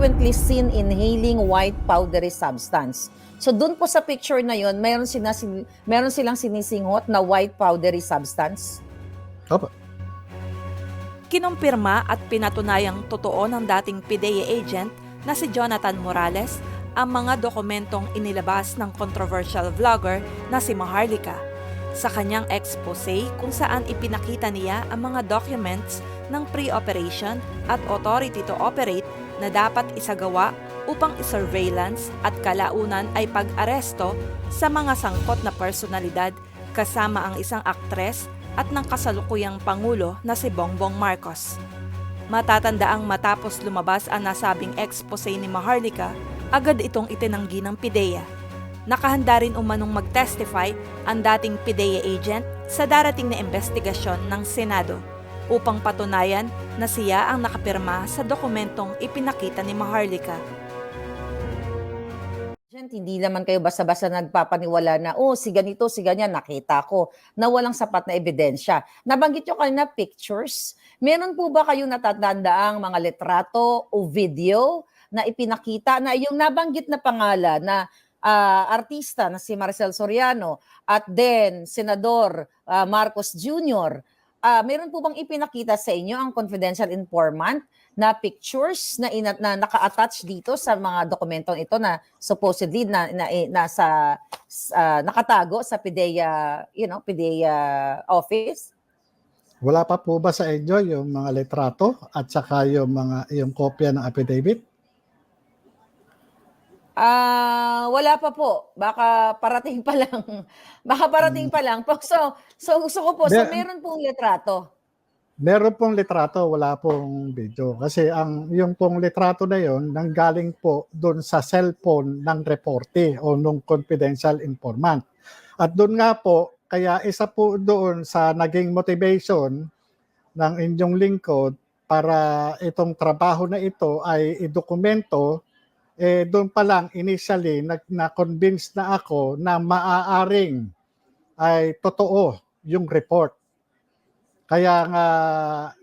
frequently seen inhaling white powdery substance. So doon po sa picture na yon, meron, sila, meron silang sinisinghot na white powdery substance. Opo. Kinumpirma at pinatunayang totoo ng dating PIDEA agent na si Jonathan Morales ang mga dokumentong inilabas ng controversial vlogger na si Maharlika sa kanyang expose kung saan ipinakita niya ang mga documents ng pre-operation at authority to operate na dapat isagawa upang isurveillance at kalaunan ay pag-aresto sa mga sangkot na personalidad kasama ang isang aktres at ng kasalukuyang Pangulo na si Bongbong Marcos. Matatandaang matapos lumabas ang nasabing expose ni Maharlika, agad itong itinanggi ng PIDEA. Nakahanda rin umanong mag-testify ang dating PIDEA agent sa darating na investigasyon ng Senado upang patunayan na siya ang nakapirma sa dokumentong ipinakita ni Maharlika. Gent, hindi naman kayo basta-basta nagpapaniwala na, oh, si ganito, si ganyan, nakita ko, na walang sapat na ebidensya. Nabanggit nyo kanina pictures. Meron po ba kayong natatanda ang mga litrato o video na ipinakita na yung nabanggit na pangalan na ah, artista na si Marcel Soriano at then Senador ah, Marcos Jr., ah, meron po bang ipinakita sa inyo ang confidential informant na pictures na, ina, na naka-attach dito sa mga dokumentong ito na supposedly na, na, eh, nasa ah, nakatago sa PIDEA, you know, PIDEA office? Wala pa po ba sa inyo yung mga litrato at saka yung mga yung kopya ng affidavit? Ah, wala pa po. Baka parating pa lang. Baka parating pa lang. Po. So, so gusto ko po, so Mer- meron pong litrato. Meron pong litrato, wala pong video. Kasi ang yung pong litrato na yon nanggaling po doon sa cellphone ng reporte o nung confidential informant. At doon nga po, kaya isa po doon sa naging motivation ng inyong lingkod para itong trabaho na ito ay idokumento, eh doon pa lang initially nag, na-convince na ako na maaaring ay totoo yung report. Kaya nga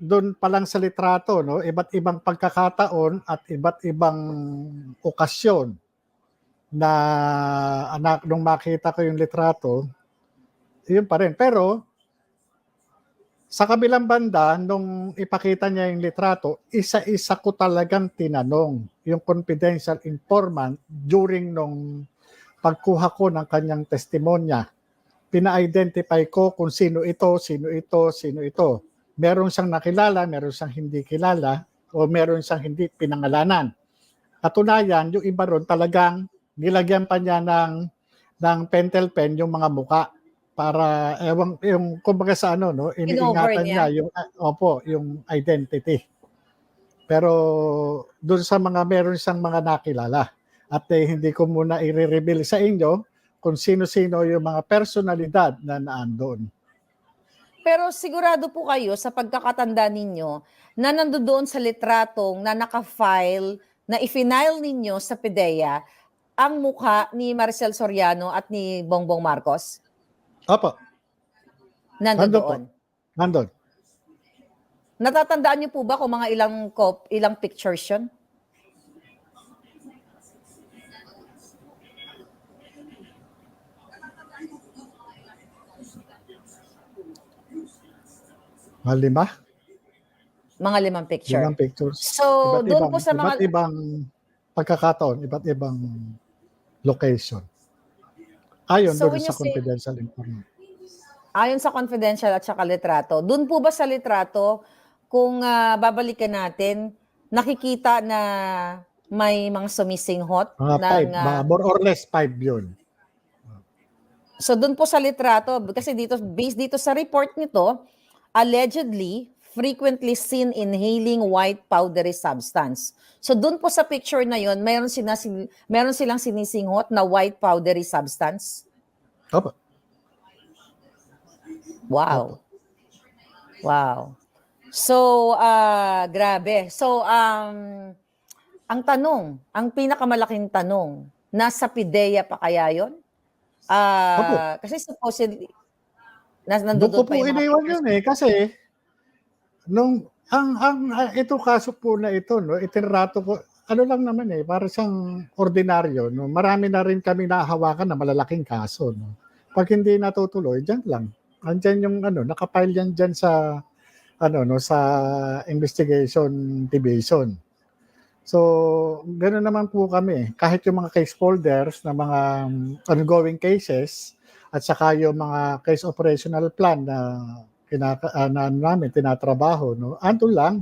doon pa lang sa litrato, no, iba't ibang pagkakataon at iba't ibang okasyon na anak nung makita ko yung litrato, yun pa rin. Pero sa kabilang banda, nung ipakita niya yung litrato, isa-isa ko talagang tinanong yung confidential informant during nung pagkuha ko ng kanyang testimonya pina-identify ko kung sino ito, sino ito, sino ito. Meron siyang nakilala, meron siyang hindi kilala, o meron siyang hindi pinangalanan. Katunayan, yung iba ron talagang nilagyan pa niya ng, ng pentel pen yung mga muka para ewan yung kumbaga sa ano no iniingatan niya. niya yung ah, opo yung identity pero doon sa mga meron siyang mga nakilala at eh, hindi ko muna i-reveal sa inyo kung sino-sino yung mga personalidad na naandoon. Pero sigurado po kayo sa pagkakatanda ninyo na nandoon sa litratong na naka-file, na i-file ninyo sa PIDEA ang mukha ni Marcel Soriano at ni Bongbong Marcos? Opo, Nandoon. nandun. Natatandaan niyo po ba kung mga ilang cop, ilang pictures yun? Mga lima, Mga limang picture. limang pictures. So, Iba't doon ibang, po sa iba't mga... ibang pagkakataon, iba't ibang location. Ayon So, doon sa confidential information. Ayon sa confidential at saka litrato, doon po ba sa litrato, kung ah, babalikan natin, nakikita na may mga sumisinghot Mga ng... five, ah, mga more or less five yun. so doon po sa litrato, kasi dito, based dito sa report nito, allegedly, frequently seen inhaling white powdery substance. So doon po sa picture na yon, meron, sila, meron silang sinisinghot na white powdery substance. Opo. Wow. Wow. So, ah, grabe. So, um, ang tanong, ang pinakamalaking tanong, nasa PIDEA pa kaya yun? Ah, kasi supposedly, nas, Doon nandoon pa po yung iniwan yun eh. Kasi, nung, ang, ang, ito kaso po na ito, no, itinrato ko, ano lang naman eh, para siyang ordinaryo. No? Marami na rin kami nahawakan na malalaking kaso. No? Pag hindi natutuloy, dyan lang. Andyan yung ano, nakapile yan dyan sa ano no sa investigation division. So, ganoon naman po kami. Kahit yung mga case folders na mga um, ongoing cases at saka yung mga case operational plan na kinaka, ah, na ano namin tinatrabaho no. Andun lang.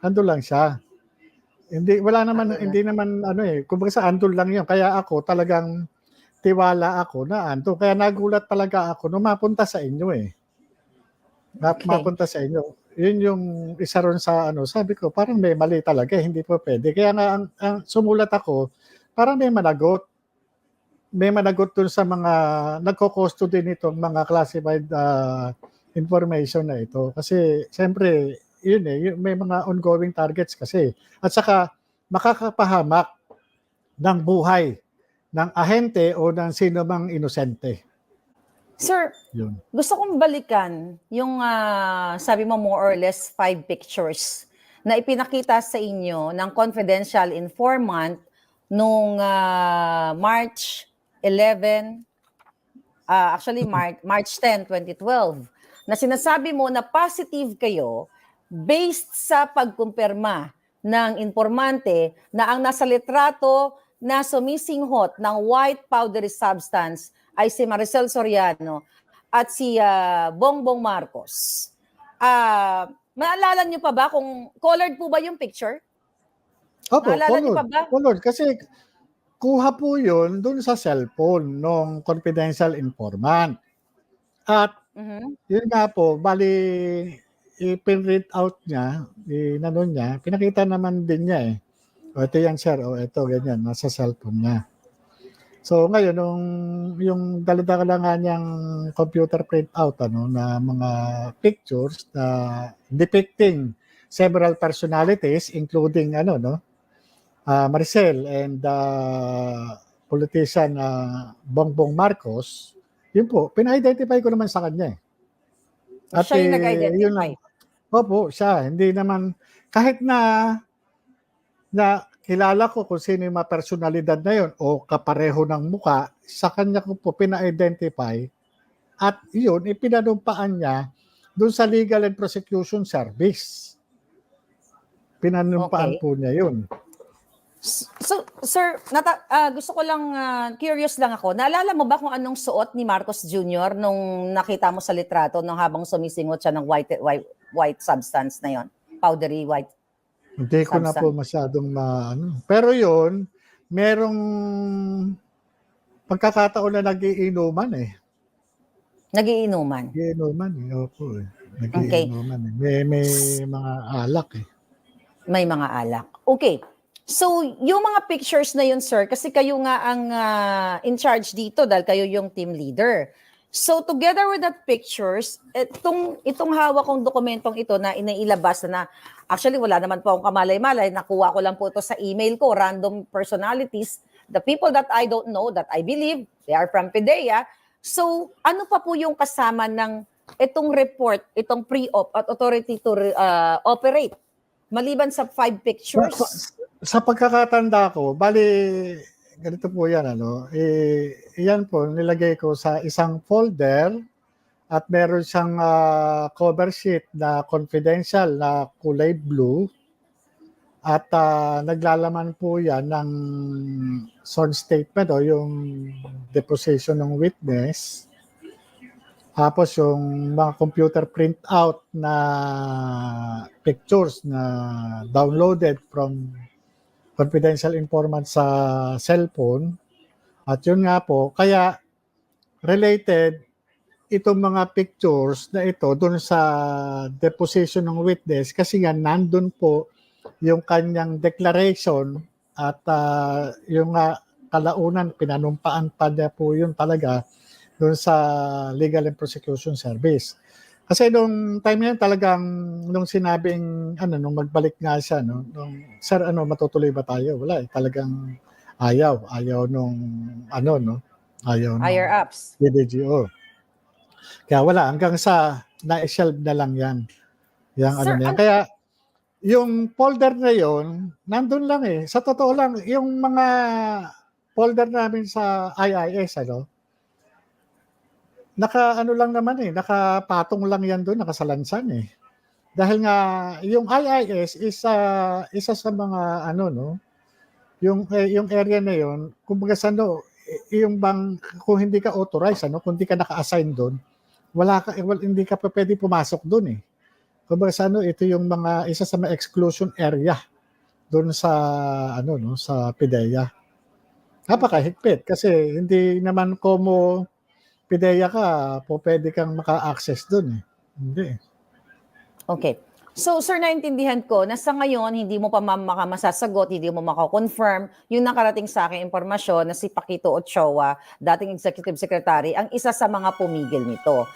Andun lang siya. Hindi wala naman lang. hindi naman ano eh, kumbaga sa andun lang 'yun. Kaya ako talagang tiwala ako na andun. Kaya nagulat talaga ako nung mapunta sa inyo eh. Okay. Mapunta sa inyo. Yun yung isa ron sa ano, sabi ko parang may mali talaga, hindi po pwede. Kaya nga ang, ang sumulat ako, parang may managot. May managot dun sa mga nagko-custody nitong mga classified ah, information na ito. Kasi siyempre, yun eh, yun- may mga ongoing targets kasi. At saka makakapahamak ng buhay ng ahente o ng sino mang inosente. Sir, Yun. gusto kong balikan yung ah, sabi mo more or less five pictures na ipinakita sa inyo ng confidential informant nung ah, March 11 ah, actually Mar- March 10, 2012 na sinasabi mo na positive kayo based sa pagkumpirma ng informante na ang nasa litrato na sumisinghot ng white powdery substance ay si Maricel Soriano at si ah, Bongbong Marcos. Ah, maalala niyo pa ba kung colored po ba yung picture? Opo, Naalala niyo colored. pa ba? Colored. Kasi kuha po yun dun sa cellphone ng confidential informant. At Mhm. yun nga po, bali i-print out niya, inanon niya, pinakita naman din niya eh. O ito yan sir, o ito ganyan, nasa cellphone niya. So ngayon, nung, yung daladala nga niyang computer print out ano, na mga pictures na depicting several personalities including ano no ah, Maricel and uh, politician ah, Bongbong Marcos, yun po, pina-identify ko naman sa kanya eh. Siya yung eh, nag-identify. yun lang. Opo, siya. Hindi naman, kahit na na kilala ko kung sino yung mga personalidad na yun o kapareho ng muka, sa kanya ko po pina-identify at yun, ipinanumpaan niya doon sa Legal and Prosecution Service. Pinanumpaan Okay. po niya yun. So, sir, nata- ah, gusto ko lang, ah, curious lang ako. Naalala mo ba kung anong suot ni Marcos Jr. nung nakita mo sa litrato nung habang sumisingot siya ng white, white, white substance na yon Powdery white. Hindi ko na po masyadong maano. Pero yun, merong pagkakataon na nagiinuman eh. Nagiinuman. Nagiinuman eh. Opo eh. Nagiinuman eh. May, may mga alak eh. May mga alak. Okay. So, yung mga pictures na yun, sir, kasi kayo nga ang ah, in charge dito dahil kayo yung team leader. So, together with that pictures, itong, itong hawak kong dokumentong ito na inailabas na, actually wala naman po akong kamalay-malay, nakuha ko lang po ito sa email ko, random personalities, the people that I don't know, that I believe, they are from PIDEA. So, ano pa po yung kasama ng itong report, itong pre-op at authority to ah, operate? Maliban sa five pictures? Sa pagkakatanda ko, bali, ganito po yan, ano, eh, yan po, nilagay ko sa isang folder at meron siyang ah, cover sheet na confidential na kulay blue. At ah, naglalaman po yan ng sworn statement o yung deposition ng witness. Tapos yung mga computer printout na pictures na downloaded from confidential informant sa cellphone. At yun nga po, kaya related itong mga pictures na ito dun sa deposition ng witness kasi nga nandun po yung kanyang declaration at ah, yung nga kalaunan pinanumpaan pa niya po yun talaga dun sa Legal and Prosecution Service. Kasi nung time na yun talagang nung sinabing ano nung magbalik nga siya no nung sir ano matutuloy ba tayo wala eh talagang ayaw ayaw nung ano no ayaw nung Higher ups. DDGO. Kaya wala hanggang sa na-shelve na lang yan. Yang ano Sir, na yan. Kaya yung folder na yon nandun lang eh. Sa totoo lang, yung mga folder namin sa IIS, ano, naka ano lang naman eh, nakapatong lang yan doon, nakasalansan eh. Dahil nga, yung IIS is ah, isa sa mga ano, no, yung, eh, yung area na yon kumbaga sa ano, eh, yung bang, kung hindi ka authorized, ano, kung hindi ka naka-assign doon, wala ka, eh, wal- hindi ka pa pwede pumasok doon eh. Kumbaga sa ano, ito yung mga, isa sa mga exclusion area doon sa, ano, no, sa PIDEA. Napakahigpit kasi hindi naman como PIDEA ka, po pwede kang maka-access doon eh. Hindi eh. Okay. So, sir, naintindihan ko na sa ngayon, hindi mo pa ma- maka- masasagot, hindi mo makakonfirm yung nakarating sa akin impormasyon na si Paquito Ochoa, dating Executive Secretary, ang isa sa mga pumigil nito.